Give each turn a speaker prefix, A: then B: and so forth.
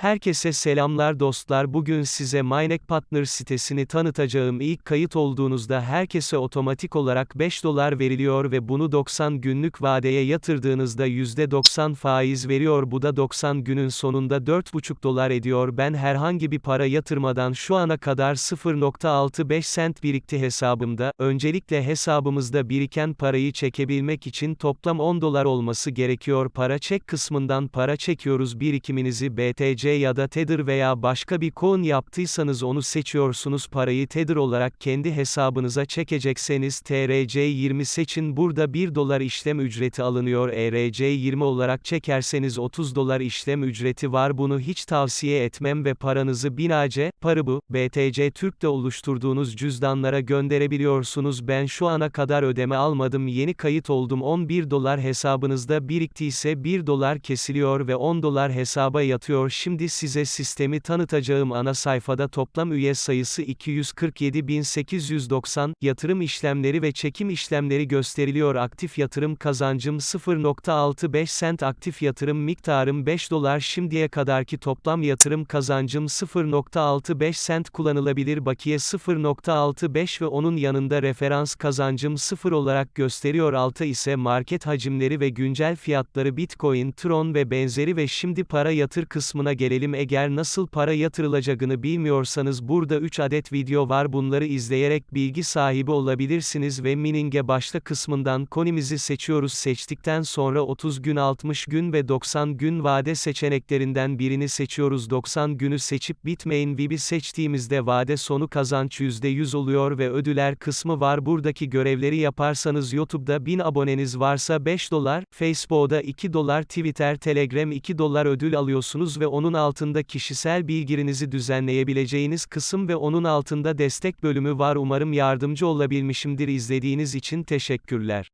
A: Herkese selamlar dostlar. Bugün size Minek Partner sitesini tanıtacağım. İlk kayıt olduğunuzda herkese otomatik olarak 5 dolar veriliyor ve bunu 90 günlük vadeye yatırdığınızda %90 faiz veriyor. Bu da 90 günün sonunda 4,5 dolar ediyor. Ben herhangi bir para yatırmadan şu ana kadar 0.65 cent birikti hesabımda, öncelikle hesabımızda biriken parayı çekebilmek için toplam 10 dolar olması gerekiyor. Para çek kısmından para çekiyoruz. Birikiminizi BTC ya da Tether veya başka bir coin yaptıysanız onu seçiyorsunuz. Parayı Tether olarak kendi hesabınıza çekecekseniz TRC20 seçin. Burada 1 dolar işlem ücreti alınıyor. ERC20 olarak çekerseniz 30 dolar işlem ücreti var. Bunu hiç tavsiye etmem ve paranızı binace, Paribu, BTC Türk'te oluşturduğunuz cüzdanlara gönderebiliyorsunuz. Ben şu ana kadar ödeme almadım. Yeni kayıt oldum. 11 dolar hesabınızda biriktiyse 1 dolar kesiliyor ve 10 dolar hesaba yatıyor. Şimdi size sistemi tanıtacağım ana sayfada toplam üye sayısı 247.890, yatırım işlemleri ve çekim işlemleri gösteriliyor. Aktif yatırım kazancım 0.65 cent aktif yatırım miktarım 5 dolar. Şimdiye kadarki toplam yatırım kazancım 0.65 cent kullanılabilir. Bakiye 0.65 ve onun yanında referans kazancım 0 olarak gösteriyor. Alta ise market hacimleri ve güncel fiyatları Bitcoin, Tron ve benzeri ve şimdi para yatır kısmına gelelim eğer nasıl para yatırılacağını bilmiyorsanız burada 3 adet video var. Bunları izleyerek bilgi sahibi olabilirsiniz ve mining'e başla kısmından konimizi seçiyoruz. Seçtikten sonra 30 gün 60 gün ve 90 gün vade seçeneklerinden birini seçiyoruz. 90 günü seçip bitmeyin. VIB'i seçtiğimizde vade sonu kazanç %100 oluyor ve ödüller kısmı var. Buradaki görevleri yaparsanız YouTube'da 1000 aboneniz varsa 5 dolar, Facebook'da 2 dolar Twitter Telegram 2 dolar ödül alıyorsunuz ve onun altında kişisel bilginizi düzenleyebileceğiniz kısım ve onun altında destek bölümü var umarım yardımcı olabilmişimdir izlediğiniz için teşekkürler.